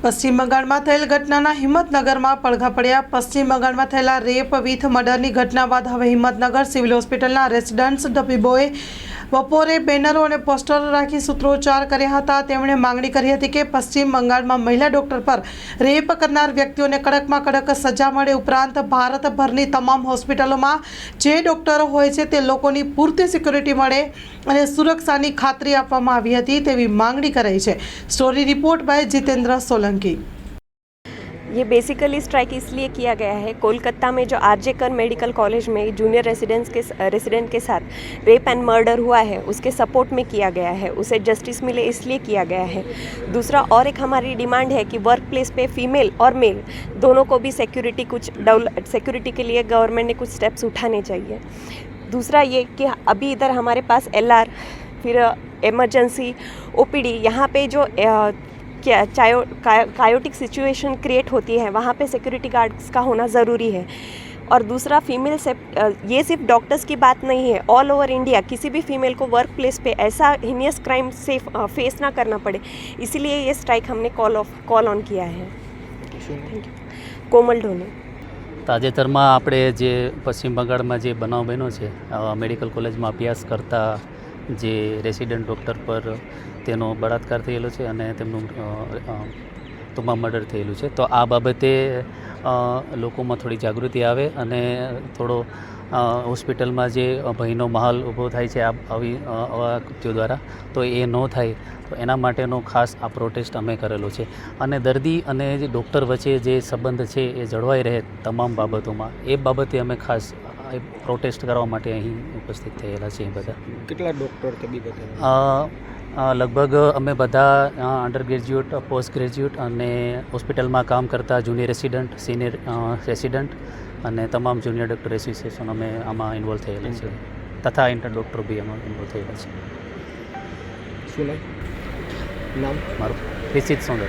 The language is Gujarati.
પશ્ચિમ બંગાળમાં થયેલ ઘટનાના હિંમતનગરમાં પડઘા પડ્યા. પશ્ચિમ બંગાળમાં થયેલા રેપ, વિથ મર્ડરની ઘટના બાદ હવે હિંમતનગર સિવિલ હોસ્પિટલના રેસિડન્ટ્સ તબીબોએ બપોરે બેનરો અને પોસ્ટરો રાખી સૂત્રોચ્ચાર કર્યા હતા. તેમણે માંગણી કરી હતી કે પશ્ચિમ બંગાળમાં મહિલા ડોક્ટર પર રેપ કરનાર વ્યક્તિઓને કડકમાં કડક સજા મળે ઉપરાંત ભારતભરની તમામ હોસ્પિટલોમાં જે ડોક્ટરો હોય છે તે લોકોની પૂરતી સિક્યોરિટી મળે અને સુરક્ષાની ખાતરી આપવામાં આવી હતી તેવી માંગણી કરાઈ છે. Story report by Jitendra Solanki. ये बेसिकली स्ट्राइक इसलिए किया गया है, कोलकाता में जो R G Kar medical college में जूनियर रेसिडेंट्स के रेसिडेंट के साथ रेप एंड मर्डर हुआ है, उसके सपोर्ट में किया गया है, उसे जस्टिस मिले इसलिए किया गया है। दूसरा और एक हमारी डिमांड है कि वर्क प्लेस पर फीमेल और मेल दोनों को भी सिक्योरिटी कुछ सिक्योरिटी के लिए गवर्नमेंट ने कुछ स्टेप्स उठाने चाहिए। दूसरा ये कि अभी इधर हमारे पास एलआर फिर इमरजेंसी ओपीडी यहाँ पे जो चायो कायोटिक सिचुएशन क्रिएट होती है वहाँ पे सिक्योरिटी गार्ड्स का होना ज़रूरी है और दूसरा फीमेल से अ, ये सिर्फ डॉक्टर्स की बात नहीं है ऑल ओवर इंडिया किसी भी फीमेल को वर्क प्लेस पे ऐसा हिनियस क्राइम से फेस ना करना पड़े इसीलिए ये स्ट्राइक हमने कॉल ऑफ कॉल ऑन किया है थैंक यू कोमल ढोने તાજેતરમાં આપણે જે પશ્ચિમ બંગાળમાં જે બનાવ બન્યો છે અ, મેડિકલ કોલેજમાં અભ્યાસ કરતા જે રેસિડન્ટ ડૉક્ટર પર તેનો બળાત્કાર થયેલો છે અને તેમનું અ, મર્ડર થયેલું છે. તો આ બાબતે લોકોમાં થોડી જાગૃતિ આવે અને થોડો હોસ્પિટલમાં જે ભયનો માહોલ ઊભો થાય છે આવી આવા કૃત્યો દ્વારા તો એ ન થાય. તો એના માટેનો ખાસ આ પ્રોટેસ્ટ અમે કરેલો છે. અને દર્દી અને જે ડૉક્ટર વચ્ચે જે સંબંધ છે એ જળવાઈ રહે તમામ બાબતોમાં. એ બાબતે અમે ખાસ પ્રોટેસ્ટ કરવા માટે અહીં ઉપસ્થિત થયેલા છીએ બધા. કેટલા ડૉક્ટર તબીબ લગભગ અમે બધા અંડર ગ્રેજ્યુએટ પોસ્ટ ગ્રેજ્યુએટ અને હોસ્પિટલમાં કામ કરતા જુનિયર રેસિડન્ટ સિનિયર રેસિડન્ટ અને તમામ જુનિયર ડૉક્ટર એસોસિએશન અમે આમાં ઇન્વોલ્વ થયેલા છે તથા ઇન્ટર ડૉક્ટર બી એમાં ઇન્વોલ્વ થયેલા છે શું નામ? મારું રિષિત સોંદર